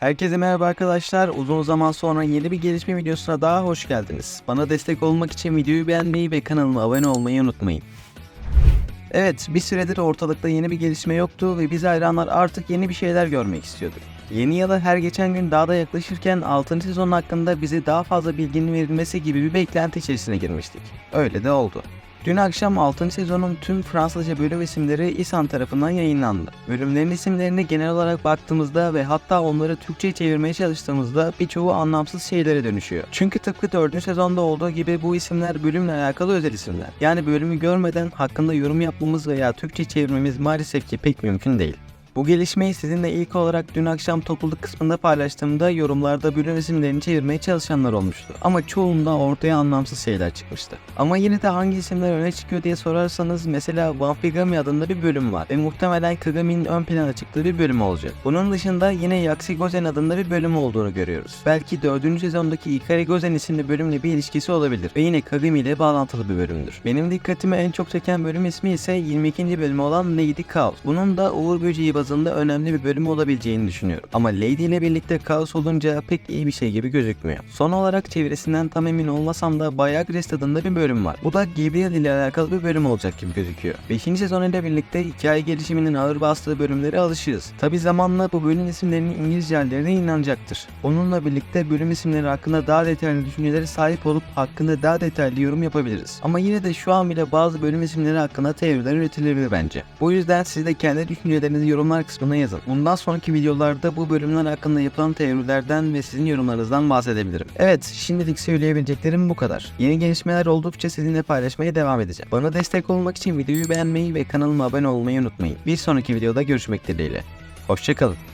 Herkese merhaba arkadaşlar. Uzun zaman sonra yeni bir gelişme videosuna daha hoş geldiniz. Bana destek olmak için videoyu beğenmeyi ve kanalıma abone olmayı unutmayın. Evet, bir süredir ortalıkta yeni bir gelişme yoktu ve biz hayranlar artık yeni bir şeyler görmek istiyorduk. Yeni yıla her geçen gün daha da yaklaşırken 6. sezon hakkında bize daha fazla bilginin verilmesi gibi bir beklenti içerisine girmiştik. Öyle de oldu. Dün akşam 6. sezonun tüm Fransızca bölüm isimleri İSAN tarafından yayınlandı. Bölümlerin isimlerine genel olarak baktığımızda ve hatta onları Türkçe'ye çevirmeye çalıştığımızda birçoğu anlamsız şeylere dönüşüyor. Çünkü tıpkı 4. sezonda olduğu gibi bu isimler bölümle alakalı özel isimler. Yani bölümü görmeden hakkında yorum yapmamız veya Türkçe çevirmemiz maalesef ki pek mümkün değil. Bu gelişmeyi sizinle ilk olarak dün akşam topluluk kısmında paylaştığımda yorumlarda bölüm isimlerini çevirmeye çalışanlar olmuştu. Ama çoğunda ortaya anlamsız şeyler çıkmıştı. Ama yine de hangi isimler öne çıkıyor diye sorarsanız mesela Wanfigami adında bir bölüm var ve muhtemelen Kagami'nin ön plana çıktığı bir bölüm olacak. Bunun dışında yine Yaksi Gozen adında bir bölüm olduğunu görüyoruz. Belki 4. sezondaki Ikari Gozen isimli bölümle bir ilişkisi olabilir ve yine Kagami ile bağlantılı bir bölümdür. Benim dikkatimi en çok çeken bölüm ismi ise 22. bölümü olan Lady Chaos. Bunun da Uğur Böceği bazında önemli bir bölüm olabileceğini düşünüyorum. Ama Lady ile birlikte Chaos olunca pek iyi bir şey gibi gözükmüyor. Son olarak çevirisinden tam emin olmasam da Bayağı Grest adında bir bölüm var. Bu da Gabriel ile alakalı bir bölüm olacak gibi gözüküyor. 5. sezon ile birlikte hikaye gelişiminin ağır bastığı bölümlere alışığız. Tabi zamanla bu bölüm isimlerinin İngilizce hallerine inanacaktır. Onunla birlikte bölüm isimleri hakkında daha detaylı düşüncelere sahip olup hakkında daha detaylı yorum yapabiliriz. Ama yine de şu an bile bazı bölüm isimleri hakkında teoriler üretilebilir bence. Bu yüzden siz de kendi düşüncelerinizi yorumlar kısmına yazın. Bundan sonraki videolarda bu bölümler hakkında yapılan teorilerden ve sizin yorumlarınızdan bahsedebilirim. Evet, şimdilik söyleyebileceklerim bu kadar. Yeni gelişmeler oldukça sizinle paylaşmaya devam edeceğim. Bana destek olmak için videoyu beğenmeyi ve kanalıma abone olmayı unutmayın. Bir sonraki videoda görüşmek dileğiyle. Hoşçakalın.